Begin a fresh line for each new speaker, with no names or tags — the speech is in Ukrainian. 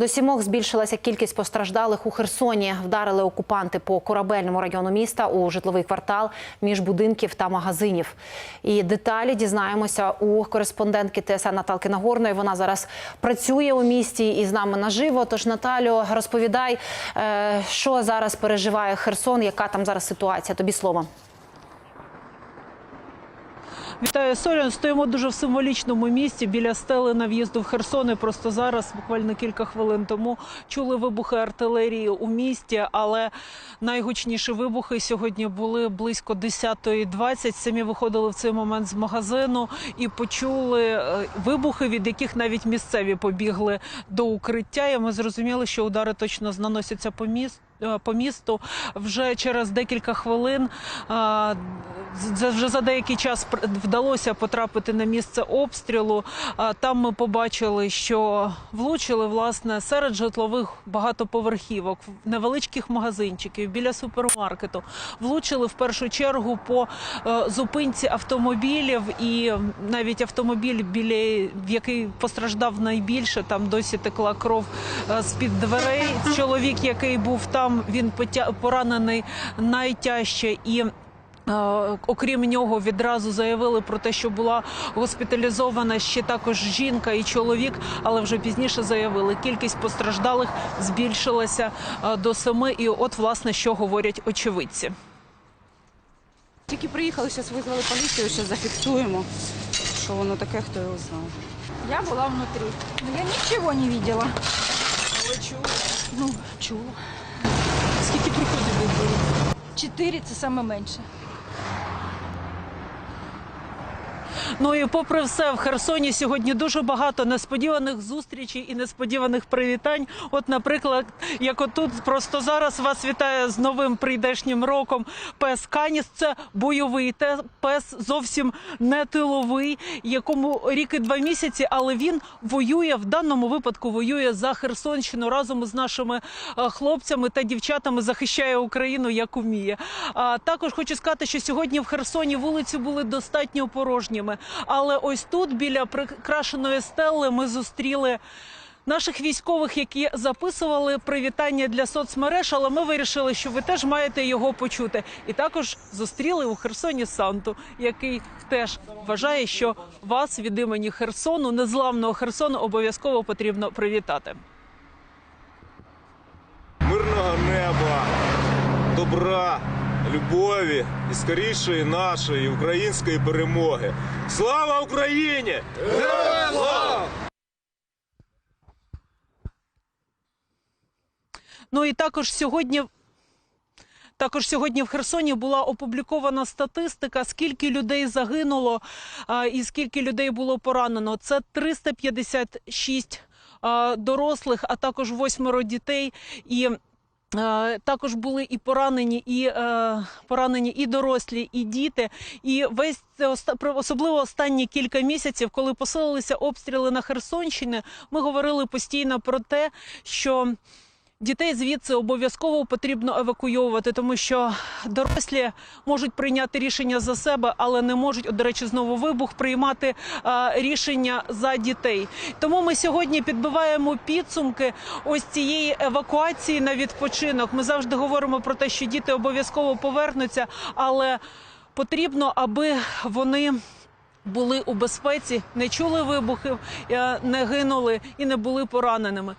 До сімох збільшилася кількість постраждалих у Херсоні. Вдарили окупанти по корабельному району міста у житловий квартал між будинків та магазинів. І деталі дізнаємося у кореспондентки ТСН Наталки Нагорної. Вона зараз працює у місті і з нами наживо. Тож Наталю, розповідай, е, що зараз переживає Херсон, яка там зараз ситуація. Тобі слово.
Вітаю Солян. Стоїмо дуже в символічному місці біля стели на в'їзду в Херсон. І просто зараз, буквально кілька хвилин тому, чули вибухи артилерії у місті. Але найгучніші вибухи сьогодні були близько 10.20. Самі виходили в цей момент з магазину і почули е, вибухи, від яких навіть місцеві побігли до укриття. І ми зрозуміли, що удари точно наносяться по місту. Е, По місту вже через декілька хвилин вже за деякий час вдалося потрапити на місце обстрілу. Там ми побачили, що влучили власне серед житлових багатоповерхівок, невеличких магазинчиків біля супермаркету. Влучили в першу чергу по е, зупинці автомобілів, і навіть автомобіль, біля який постраждав найбільше, там досі текла кров е, з-під дверей. Чоловік, який був там, він поранений найтяжче і. Е, Окрім нього, відразу заявили про те, що була госпіталізована ще також жінка і чоловік, але вже пізніше заявили, кількість постраждалих збільшилася е, до семи. І от власне що говорять очевидці.
Тільки приїхали, зараз визвали поліцію, зараз зафіксуємо, що воно таке, хто його знає.
Я была внутри. Но я ничего не видела. Ну, чула.
Скільки приходів було?
Чотири це саме менше.
Ну і попри все, в Херсоні сьогодні дуже багато несподіваних зустрічей і несподіваних привітань. От, наприклад, як отут просто зараз вас вітає з новим прийдешнім роком пес Каніс. Це бойовий пес, зовсім не тиловий, якому рік і два місяці, але він воює в даному випадку. Воює за Херсонщину разом із нашими е, хлопцями та дівчатами, захищає Україну як уміє. А також хочу сказати, що сьогодні в Херсоні вулиці були достатньо порожніми. Але ось тут, біля прикрашеної стели, ми зустріли. Наших військових, які записували привітання для соцмереж, але ми вирішили, що ви теж маєте його почути. І також зустріли у Херсоні Санту, який теж вважає, що вас від імені Херсону, незламного Херсону, обов'язково потрібно привітати.
мирного неба, добра, любові і скорішої нашої української перемоги. Слава Україні! Героям слава!
Ну і також сьогодні. Також сьогодні в Херсоні була опублікована статистика, скільки людей загинуло а, і скільки людей було поранено. Це 356 а, дорослих, а також восьмеро дітей. І також були і поранені, і е, поранені і дорослі, і діти. І весь це особливо останні кілька місяців, коли посилилися обстріли на Херсонщині, ми говорили постійно про те, що Дітей звідси обов'язково потрібно евакуйовувати, тому що дорослі можуть прийняти рішення за себе, але не можуть, до речі, знову вибух приймати а, рішення за дітей. Тому ми сьогодні підбиваємо підсумки ось цієї евакуації на відпочинок. Ми завжди говоримо про те, що діти обов'язково повернуться, але потрібно, аби вони. Були у безпеці, не чули вибухів, е, не гинули і не були пораненими.